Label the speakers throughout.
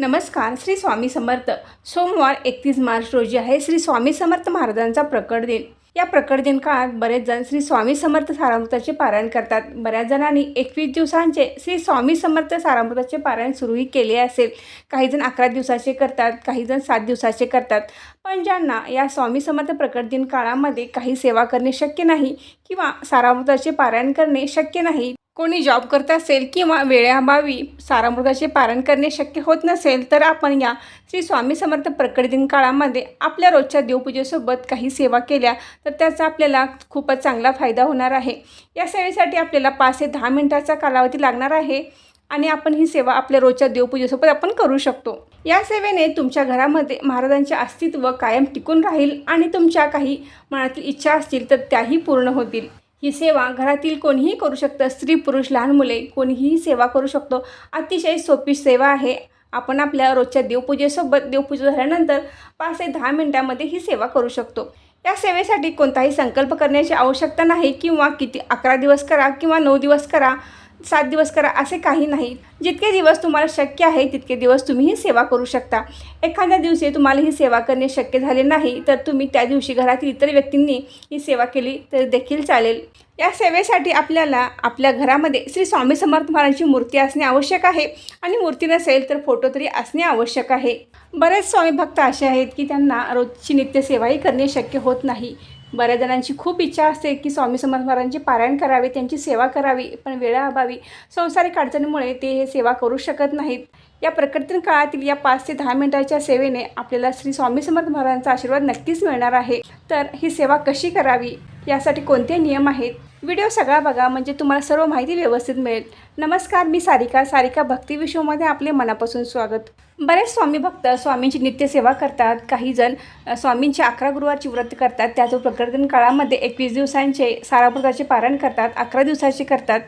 Speaker 1: नमस्कार श्री स्वामी समर्थ. सोमवार एकतीस मार्च रोजी आहे श्री स्वामी समर्थ महाराजांचा प्रकट दिन. या प्रकट दिन काळात बरेच जण श्री स्वामी समर्थ सारामृताचे पारायण करतात. बऱ्याच जणांनी एकवीस दिवसांचे श्री स्वामी समर्थ सारामृताचे पारायण सुरूही केले असेल. काही जण अकरा दिवसाचे करतात काही जण सात दिवसाचे करतात. पण ज्यांना या स्वामी समर्थ प्रकट दिन काळामध्ये काही सेवा करणे शक्य नाही किंवा सारामृताचे पारायण करणे शक्य नाही कोणी जॉब करत असेल किंवा वेळेअभावी सारामृगाचे पारण करणे शक्य होत नसेल तर आपण या श्री स्वामी समर्थ प्रकटदिन काळामध्ये आपल्या रोजच्या देवपूजेसोबत काही सेवा केल्या तर त्याचा आपल्याला खूपच चांगला फायदा होणार आहे. या सेवेसाठी आपल्याला पाच ते दहा मिनिटाचा कालावधी लागणार आहे आणि आपण ही सेवा आपल्या रोजच्या देवपूजेसोबत आपण करू शकतो. या सेवेने तुमच्या घरामध्ये महाराजांचे अस्तित्व कायम टिकून राहील आणि तुमच्या काही मनातील इच्छा असतील तर त्याही पूर्ण होतील. ही सेवा घरातील कोणीही करू शकतं. स्त्री पुरुष लहान मुले कोणीही सेवा करू शकतो. अतिशय सोपी सेवा आहे. आपण आपल्या रोजच्या देवपूजेसोबत देवपूजा झाल्यानंतर पाच ते दहा मिनटामध्ये ही सेवा करू शकतो. या सेवेसाठी कोणताही संकल्प करण्याची आवश्यकता नाही किंवा किती अकरा दिवस करा किंवा नऊ दिवस करा. सात दिवस करा असे काही नाही. जितके दिवस तुम्हाला शक्य आहे तितके दिवस तुम्ही ही सेवा करू शकता. एखाद्या दिवशी तुम्हाला ही सेवा करणे शक्य झाले नाही तर तुम्ही त्या दिवशी घरातील इतर व्यक्तींनी ही सेवा केली तर देखील चालेल. या सेवेसाठी आपल्याला आपल्या घरामध्ये श्री स्वामी समर्थ महाराजांची मूर्ती असणे आवश्यक आहे आणि मूर्ती नसेल तर फोटो तरी असणे आवश्यक आहे. बरेच स्वामी भक्त असे आहेत की त्यांना रोजची नित्यसेवाही करणे शक्य होत नाही. बऱ्याच जणांची खूप इच्छा असते की स्वामी समर्थ महाराजांचे पारायण करावे त्यांची सेवा करावी पण वेळाअभावी संसारिक अडचणीमुळे ते हे सेवा करू शकत नाहीत. या प्रकटीन काळातील या पाच ते दहा मिनिटाच्या सेवेने आपल्याला श्री स्वामी समर्थ महाराजांचा आशीर्वाद नक्कीच मिळणार आहे. तर ही सेवा कशी करावी? यासाठी कोणते नियम आहेत? व्हिडिओ सगळा बघा म्हणजे तुम्हाला सर्व माहिती व्यवस्थित मिळेल. नमस्कार मी सारिका. सारिका भक्ती विश्वमध्ये आपले मनापासून स्वागत. बरेच स्वामी भक्त स्वामींची नित्यसेवा करतात. काही जण स्वामींची अकरा गुरुवारची व्रत करतात. त्याच प्रकटन काळामध्ये एकवीस दिवसांचे सारापुरताचे पारण करतात. अकरा दिवसाचे करतात.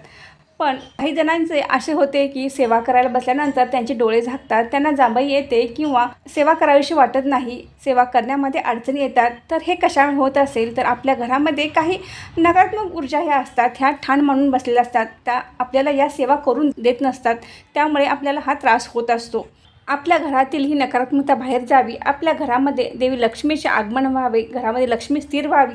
Speaker 1: पण काही जणांचे असे होते की सेवा करायला बसल्यानंतर त्यांचे डोळे झाकतात त्यांना जांभई येते किंवा सेवा करावीशी वाटत नाही सेवा करण्यामध्ये अडचणी येतात तर हे कशामुळे होत असेल तर आपल्या घरामध्ये काही नकारात्मक ऊर्जा ह्या असतात ह्या ठाण मानून बसलेल्या असतात त्या आपल्याला या सेवा करून देत नसतात त्यामुळे आपल्याला हा त्रास होत असतो. आपल्या घरातील ही नकारात्मकता बाहेर जावी आपल्या घरामध्ये देवी लक्ष्मीचे आगमन व्हावे घरामध्ये लक्ष्मी स्थिर व्हावी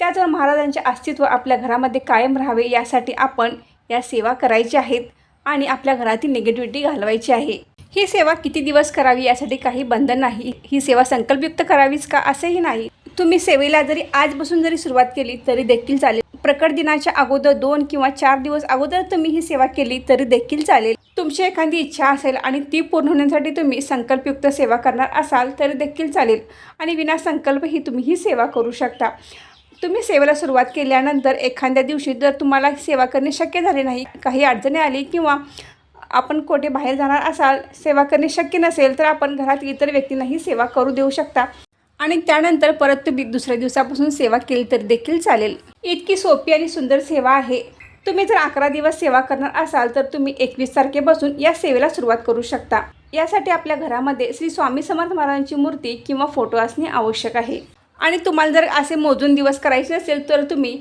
Speaker 1: त्याचवर महाराजांचे अस्तित्व आपल्या घरामध्ये कायम राहावे यासाठी आपण या सेवा करायच्या आहेत आणि आपल्या घरातील निगेटिव्हिटी घालवायची आहे. ही सेवा किती दिवस करावी यासाठी काही बंधन नाही. ही सेवा संकल्पयुक्त करावीच का असेही नाही. तुम्ही सेवेला जरी आजपासून जरी सुरुवात केली तरी देखील चालेल. प्रकट दिनाच्या अगोदर दोन किंवा चार दिवस अगोदर तुम्ही ही सेवा केली तरी देखील चालेल. तुमची एखादी इच्छा असेल आणि ती पूर्ण होण्यासाठी तुम्ही संकल्पयुक्त सेवा करणार असाल तरी देखील चालेल. आणि विना संकल्प ही तुम्ही ही सेवा करू शकता. तुम्ही सेवेला सुरुवात केल्यानंतर एखाद्या दिवशी जर तुम्हाला सेवा करणे शक्य झाले नाही काही अडचणी आली किंवा आपण कोठे बाहेर जाणार असाल सेवा करणे शक्य नसेल तर आपण घरात इतर व्यक्तींनाही सेवा करू देऊ शकता. आणि त्यानंतर परत तुम्ही दुसऱ्या दिवसापासून सेवा केली तर देखील चालेल. इतकी सोपी आणि सुंदर सेवा आहे. तुम्ही जर अकरा दिवस सेवा करणार असाल तर तुम्ही एकवीस तारखेपासून या सेवेला सुरुवात करू शकता. यासाठी आपल्या घरामध्ये श्री स्वामी समर्थ महाराजांची मूर्ती किंवा फोटो असणे आवश्यक आहे. आणि तुम्हाला जर असे मोजून दिवस करायचे असेल तर तुम्ही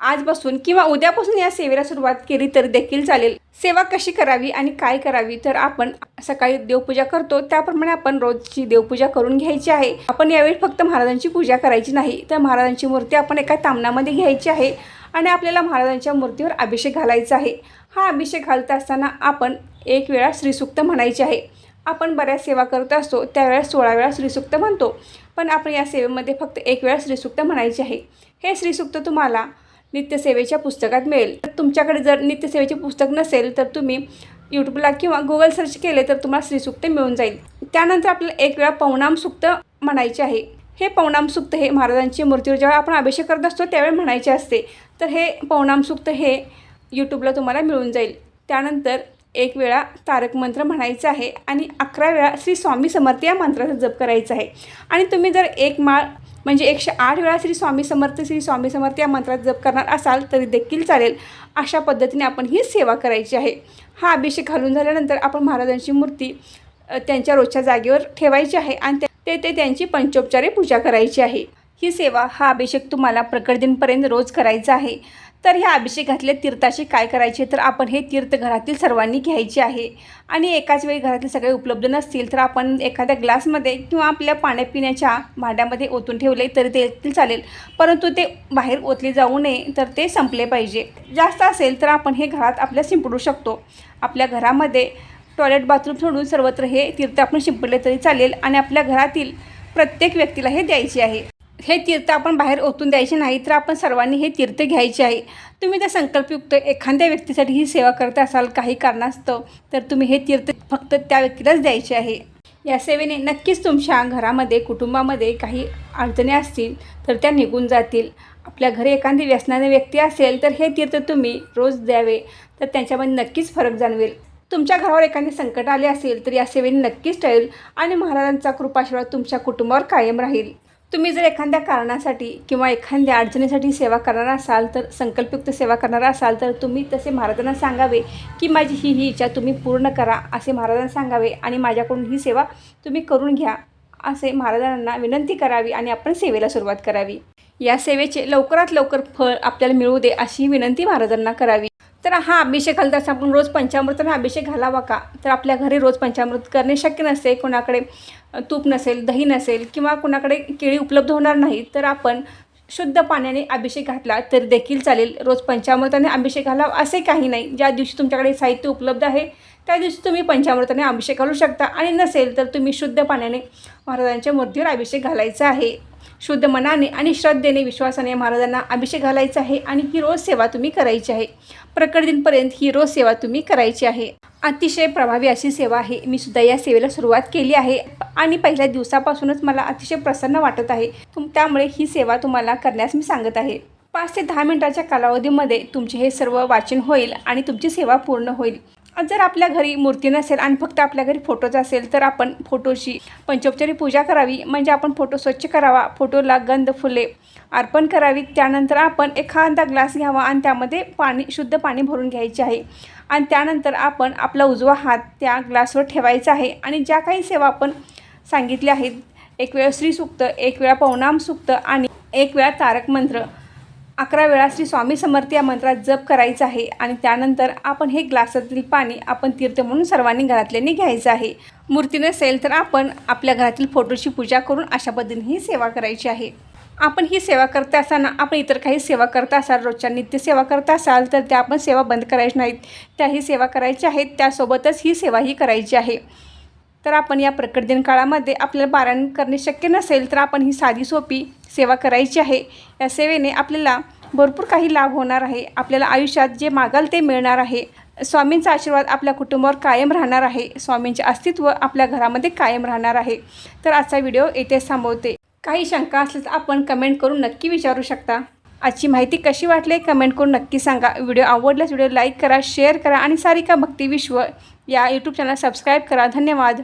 Speaker 1: आजपासून किंवा उद्यापासून या सेवेला सुरुवात केली तर देखील चालेल. सेवा कशी करावी आणि काय करावी तर आपण सकाळी देवपूजा करतो. त्याप्रमाणे आपण रोजची देवपूजा करून घ्यायची आहे. आपण यावेळी फक्त महाराजांची पूजा करायची नाही तर महाराजांची मूर्ती आपण एका तामणामध्ये घ्यायची आहे आणि आपल्याला महाराजांच्या मूर्तीवर अभिषेक घालायचा आहे. हा अभिषेक घालत असताना आपण एक वेळा श्रीसुक्त म्हणायचे आहे. आपण बऱ्याच सेवा करत असतो त्यावेळेस सोळा वेळा श्रीसुक्त म्हणतो. पण आपण या सेवेमध्ये फक्त एक वेळा श्रीसुक्त म्हणायचे आहे. हे श्रीसुक्त तुम्हाला नित्यसेवेच्या पुस्तकात मिळेल. तर तुमच्याकडे जर नित्यसेवेचे पुस्तक नसेल तर तुम्ही यूट्यूबला किंवा गुगल सर्च केले तर तुम्हाला श्रीसुक्त मिळून जाईल. त्यानंतर आपल्याला एक वेळा पवनाम सुक्त म्हणायचे आहे. हे पवनाम सुक्त हे महाराजांची मूर्तीवर जेव्हा आपण अभिषेक करत असतो त्यावेळी म्हणायचे असते. तर हे पवनाम सुक्त हे यूट्यूबला तुम्हाला मिळून जाईल. त्यानंतर एक वेळा तारक मंत्र म्हणायचं आहे आणि अकरा वेळा श्री स्वामी समर्थ या मंत्राचा जप करायचा आहे. आणि तुम्ही जर एक माळ म्हणजे एकशे आठ वेळा श्री स्वामी समर्थ श्री स्वामी समर्थ या मंत्रात जप करणार असाल तरी देखील चालेल. अशा पद्धतीने आपण ही सेवा करायची आहे. हा अभिषेक घालून झाल्यानंतर आपण महाराजांची मूर्ती त्यांच्या रोजच्या जागेवर ठेवायची आहे आणि ते ते त्यांची पंचोपचारे पूजा करायची आहे. ही सेवा हा अभिषेक तुम्हाला प्रकट दिनपर्यंत रोज करायचा आहे. तर ह्या अभिषेकातल्या तीर्थाशी काय करायचे? तर आपण हे तीर्थ घरातील सर्वांनी घ्यायचे आहे. आणि एकाच वेळी घरातील सगळे उपलब्ध नसतील तर आपण एखाद्या ग्लासमध्ये किंवा आपल्या पाण्यापिण्याच्या भांड्यामध्ये ओतून ठेवले तरी ते चालेल. परंतु ते बाहेर ओतले जाऊ नये तर ते संपले पाहिजे. जास्त असेल तर आपण हे घरात आपल्या शिंपडू शकतो. आपल्या घरामध्ये टॉयलेट बाथरूम सोडून सर्वत्र हे तीर्थ आपण शिंपडले तरी चालेल आणि आपल्या घरातील प्रत्येक व्यक्तीला हे द्यायचे आहे. हे तीर्थ आपण बाहेर ओतून द्यायचे नाही तर आपण सर्वांनी हे तीर्थ घ्यायचे आहे. तुम्ही त्या संकल्पयुक्त एखाद्या व्यक्तीसाठी ही सेवा करत असाल काही कारणास्तव तर तुम्ही हे तीर्थ फक्त त्या व्यक्तीलाच द्यायचे आहे. या सेवेने नक्कीच तुमच्या घरामध्ये कुटुंबामध्ये काही अडचणी असतील तर त्या निघून जातील. आपल्या घरी एखादी व्यसनाने व्यक्ती असेल तर हे तीर्थ तुम्ही रोज द्यावे तर त्यांच्यामध्ये नक्कीच फरक जाणवेल. तुमच्या घरावर एखादे संकट आले असेल तर या सेवेने नक्कीच टळेल आणि महाराजांचा कृपाशिवाय तुमच्या कुटुंबावर कायम राहील. तुम्ही जर एखाद्या कारणासाठी किंवा एखाद्या अडचणीसाठी सेवा करणार असाल तर संकल्पयुक्त सेवा करणार असाल तर तुम्ही तसे महाराजांना सांगावे की माझी ही ही इच्छा तुम्ही पूर्ण करा असे महाराजांना सांगावे आणि माझ्याकडून ही सेवा तुम्ही करून घ्या असे महाराजांना विनंती करावी आणि आपण सेवेला सुरुवात करावी. या सेवेचे लवकरात लवकर फळ आपल्याला मिळू दे अशी विनंती महाराजांना करावी. तर हा अभिषेक घालताच आपण रोज पंचामृताने अभिषेक घालावा का? तर आपल्या घरी रोज पंचामृत करणे शक्य नसते. कोणाकडे तूप नसेल दही नसेल किंवा कोणाकडे केळी उपलब्ध होणार नाही तर आपण शुद्ध पाण्याने अभिषेक घातला तर देखील चालेल. रोज पंचामृताने अभिषेक घालावा असे काही नाही. ज्या दिवशी तुमच्याकडे साहित्य उपलब्ध आहे त्या दिवशी तुम्ही पंचामृताने अभिषेक घालू शकता. आणि नसेल तर तुम्ही शुद्ध पाण्याने महाराजांच्या मूर्तीवर अभिषेक घालायचा आहे. शुद्ध मनाने आणि श्रद्धेने विश्वासाने महाराजांना अभिषेक घालायचा आहे आणि ही रोज सेवा तुम्ही करायची आहे. प्रकट दिनपर्यंत ही रोज सेवा तुम्ही करायची आहे. अतिशय प्रभावी अशी सेवा आहे. मी सुद्धा या सेवेला सुरुवात केली आहे आणि पहिल्या दिवसापासूनच मला अतिशय प्रसन्न वाटत आहे. तुम त्यामुळे ही सेवा तुम्हाला करण्यास मी सांगत आहे. पाच ते दहा मिनिटाच्या कालावधीमध्ये तुमचे हे सर्व वाचन होईल आणि तुमची सेवा पूर्ण होईल. जर आपल्या घरी मूर्ती नसेल आणि फक्त आपल्या घरी फोटोच असेल तर आपण फोटोची पंचोपचारी पूजा करावी. म्हणजे आपण फोटो स्वच्छ करावा फोटोला गंध फुले अर्पण करावी त्यानंतर आपण एखादा ग्लास घ्यावा आणि त्यामध्ये पाणी शुद्ध पाणी भरून घ्यायचे आहे. आणि त्यानंतर आपण आपला उजवा हात त्या ग्लासवर ठेवायचा आहे. आणि ज्या काही सेवा आपण सांगितल्या आहेत एक वेळा श्रीसूक्त एक वेळा पौनाम सुक्त आणि एक वेळा तारक मंत्र अकरा वेळा श्री स्वामी समर्थ या मंत्रात जप करायचा आहे आणि त्यानंतर आपण हे ग्लासातील पाणी आपण तीर्थ म्हणून सर्वांनी घरातल्यानी घ्यायचं आहे. मूर्ती नसेल तर आपण आपल्या घरातील फोटोची पूजा करून अशा पद्धतीने ही सेवा करायची आहे. आपण ही सेवा करत असताना आपण इतर काही सेवा करत असाल रोजच्या नित्य सेवा करत असाल तर त्या आपण सेवा बंद करायच्या नाहीत. त्याही सेवा करायच्या आहेत त्यासोबतच ही सेवाही करायची आहे. तर आपण या प्रकट दिन काळामध्ये आपल्याला पारायण करणे शक्य नसेल तर आपण ही साधी सोपी सेवा करायची आहे. या सेवेने आपल्याला भरपूर काही लाभ होणार आहे. आपल्याला आयुष्यात जे मागाल ते मिळणार आहे. स्वामींचा आशीर्वाद आपल्या कुटुंबावर कायम राहणार आहे. स्वामींचे अस्तित्व आपल्या घरामध्ये कायम राहणार आहे. तर आजचा व्हिडिओ येथेच थांबवते. काही शंका असल्यास आपण कमेंट करून नक्की विचारू शकता. आजची माहिती कशी वाटली कमेंट करून नक्की सांगा. व्हिडिओ आवडल्यास व्हिडिओ लाईक करा शेअर करा आणि सारिका भक्ती विश्व या यूट्यूब चॅनल सबस्क्राईब करा. धन्यवाद.